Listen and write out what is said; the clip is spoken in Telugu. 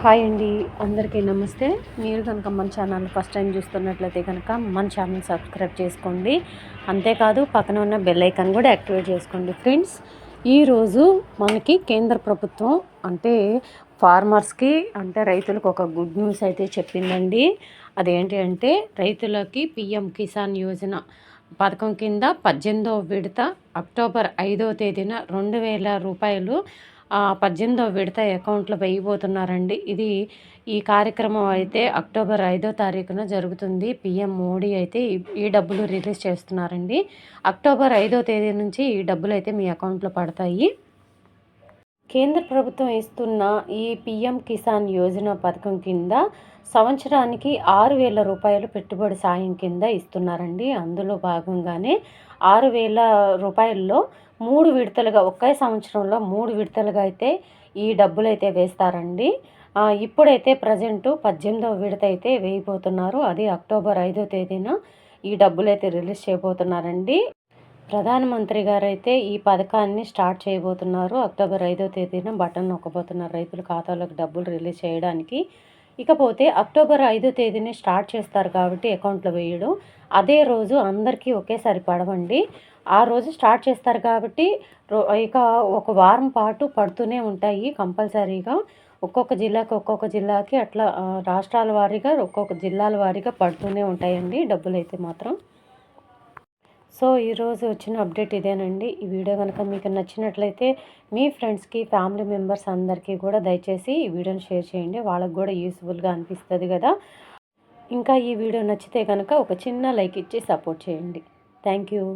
హాయ్ అండి అందరికీ నమస్తే. మీరు కనుక మన ఛానల్ ఫస్ట్ టైం చూస్తున్నట్లయితే కనుక మన ఛానల్ సబ్స్క్రైబ్ చేసుకోండి. అంతేకాదు పక్కన ఉన్న బెల్ ఐకాన్ కూడా యాక్టివేట్ చేసుకోండి ఫ్రెండ్స్. ఈరోజు మనకి కేంద్ర ప్రభుత్వం అంటే ఫార్మర్స్కి అంటే రైతులకు ఒక గుడ్ న్యూస్ అయితే చెప్పిందండి. అదేంటి అంటే రైతులకి పిఎం కిసాన్ యోజన పథకం కింద పద్దెనిమిదవ విడత అక్టోబర్ ఐదవ తేదీన రెండు వేల రూపాయలు పద్దెనిమిదో విడత అకౌంట్లో వేయబోతున్నారండి. ఇది ఈ కార్యక్రమం అయితే అక్టోబర్ ఐదో తారీఖున జరుగుతుంది. పిఎం మోడీ అయితే ఈ డబ్బులు రిలీజ్ చేస్తున్నారండి. అక్టోబర్ ఐదో తేదీ నుంచి ఈ డబ్బులు అయితే మీ అకౌంట్లో పడతాయి. కేంద్ర ప్రభుత్వం ఇస్తున్న ఈ పిఎం కిసాన్ యోజన పథకం కింద సంవత్సరానికి ఆరు వేల రూపాయలు పెట్టుబడి సాయం కింద ఇస్తున్నారండి. అందులో భాగంగానే ఆరు వేల రూపాయల్లో మూడు విడతలుగా ఒకే సంవత్సరంలో మూడు విడతలుగా అయితే ఈ డబ్బులు అయితే వేస్తారండి ఇప్పుడైతే ప్రజెంటు పద్దెనిమిదవ విడత అయితే వేయబోతున్నారు. అది అక్టోబర్ ఐదో తేదీన ఈ డబ్బులు అయితే రిలీజ్ చేయబోతున్నారండి. ప్రధానమంత్రి గారు అయితే ఈ పథకాన్ని స్టార్ట్ చేయబోతున్నారు. అక్టోబర్ ఐదో తేదీన బటన్ నొక్కబోతున్నారు రైతుల ఖాతాలోకి డబ్బులు రిలీజ్ చేయడానికి. ఇకపోతే అక్టోబర్ ఐదో తేదీని స్టార్ట్ చేస్తారు కాబట్టి అకౌంట్లో వేయడం. అదే రోజు అందరికీ ఒకేసారి పడవండి. ఆ రోజు స్టార్ట్ చేస్తారు కాబట్టి ఇక ఒక వారం పాటు పడుతూనే ఉంటాయి కంపల్సరీగా. ఒక్కొక్క జిల్లాకి ఒక్కొక్క జిల్లాకి అట్లా రాష్ట్రాల వారీగా ఒక్కొక్క జిల్లాల వారీగా పడుతూనే ఉంటాయండి డబ్బులు అయితే మాత్రం. సో ఈరోజు వచ్చిన అప్డేట్ ఇదేనండి. ఈ వీడియో కనుక మీకు నచ్చినట్లయితే మీ ఫ్రెండ్స్కి ఫ్యామిలీ మెంబర్స్ అందరికీ కూడా దయచేసి ఈ వీడియోని షేర్ చేయండి. వాళ్ళకి కూడా యూస్ఫుల్గా అనిపిస్తుంది కదా. ఇంకా ఈ వీడియో నచ్చితే కనుక ఒక చిన్న లైక్ ఇచ్చి సపోర్ట్ చేయండి. Thank you.